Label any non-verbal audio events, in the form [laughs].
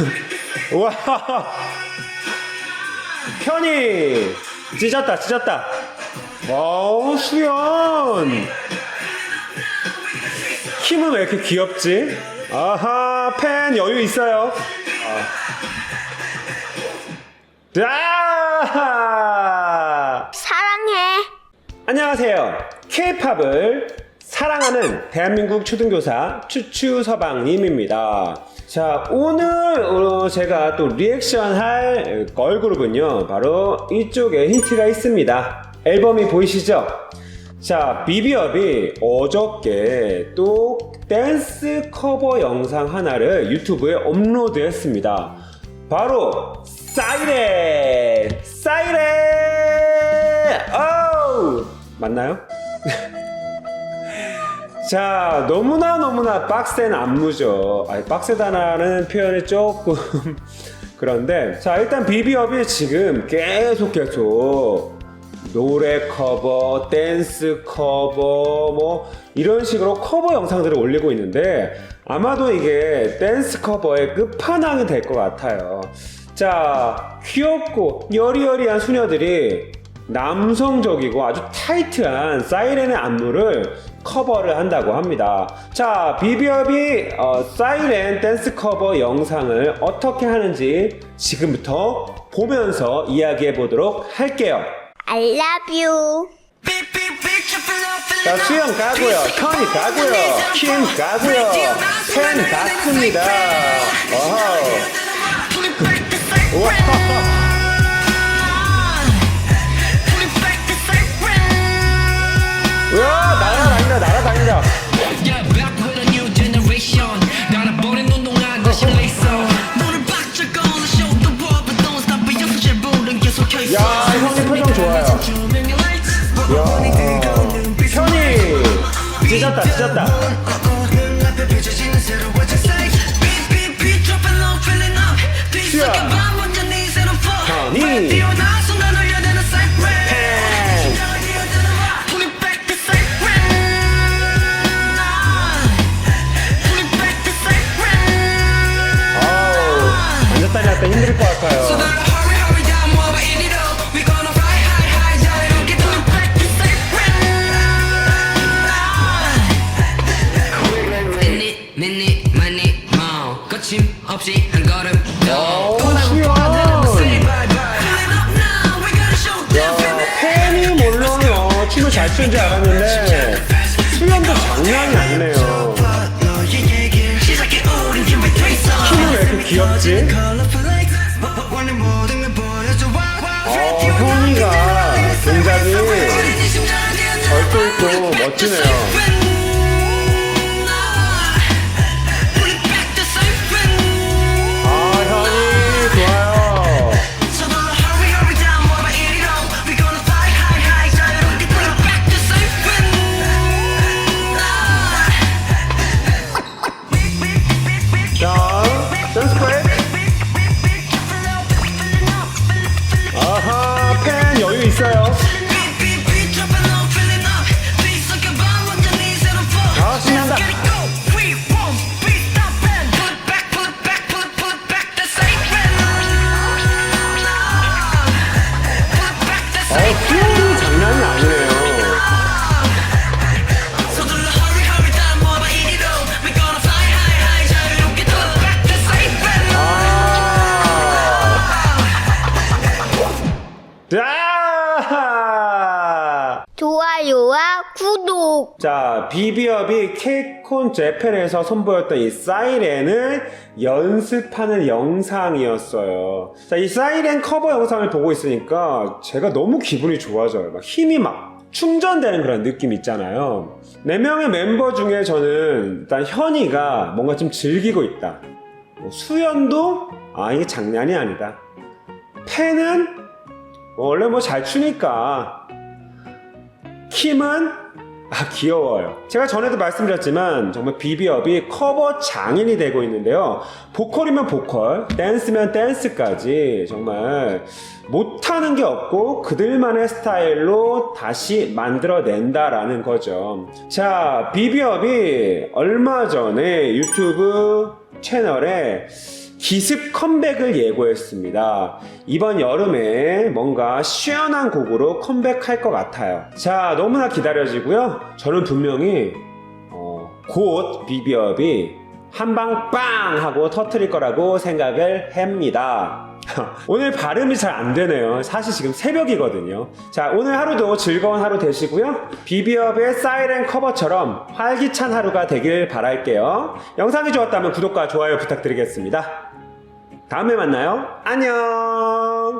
[laughs] 우와. 편히. 찢었다 찢었다. 와우 수연. 킴은 왜 이렇게 귀엽지? 아하 팬 여유 있어요. 자 사랑해. 안녕하세요. K-팝을 사랑하는 대한민국 초등교사 추추서방님입니다. 자, 오늘 어, 제가 또 리액션 할 걸그룹은요, 바로 이쪽에 힌트가 있습니다. 앨범이 보이시죠? 자, 비비업이 어저께 또 댄스 커버 영상 하나를 유튜브에 업로드 했습니다. 바로 사이렌! 사이렌! 어우! 맞나요? [laughs] 자, 너무나 너무나 빡센 안무죠. 아니, 빡세다라는 표현이 조금 [laughs] 그런데, 자, 일단 비비업이 지금 계속 계속 노래 커버, 댄스 커버, 뭐, 이런 식으로 커버 영상들을 올리고 있는데, 아마도 이게 댄스 커버의 끝판왕이 될 것 같아요. 자, 귀엽고 여리여리한 수녀들이 남성적이고 아주 타이트한 사이렌의 안무를 커버를 한다고 합니다. 자, 비비업이 어, 사이렌 댄스 커버 영상을 어떻게 하는지 지금부터 보면서 이야기해 보도록 할게요. I love you. 자, 수영 가고요, 현이 가고요, 킴 가고요, 팬 갔습니다. 우와. 우와, 찢었다, 팬이 물론 어, 춤을 잘 추는 줄 알았는데 수연도 장난이 아니네요. 춤이 왜 이렇게 귀엽지? 어, 현이가 굉장히 네. 절도 있고 멋지네요. Thank you. 구독. 자, 비비업이 케이콘 재팬에서 선보였던 이 사이렌을 연습하는 영상이었어요. 자, 이 사이렌 커버 영상을 보고 있으니까 제가 너무 기분이 좋아져요. 막 힘이 막 충전되는 그런 느낌 있잖아요. 네 명의 멤버 중에 저는 일단 현이가 뭔가 좀 즐기고 있다. 뭐 수연도 아 이게 장난이 아니다. 팬은 뭐 원래 뭐 잘 추니까 킴은 아 귀여워요. 제가 전에도 말씀드렸지만 정말 비비업이 커버 장인이 되고 있는데요. 보컬이면 보컬, 댄스면 댄스까지 정말 못하는 게 없고 그들만의 스타일로 다시 만들어낸다라는 거죠. 자, 비비업이 얼마 전에 유튜브 채널에 기습 컴백을 예고했습니다. 이번 여름에 뭔가 시원한 곡으로 컴백할 것 같아요. 자, 너무나 기다려지고요. 저는 분명히 어, 곧 비비업이 한방 빵 하고 터트릴 거라고 생각을 합니다. [laughs] 오늘 발음이 잘 안 되네요. 사실 지금 새벽이거든요. 자, 오늘 하루도 즐거운 하루 되시고요. 비비업의 사이렌 커버처럼 활기찬 하루가 되길 바랄게요. 영상이 좋았다면 구독과 좋아요 부탁드리겠습니다. 다음에 만나요. 안녕!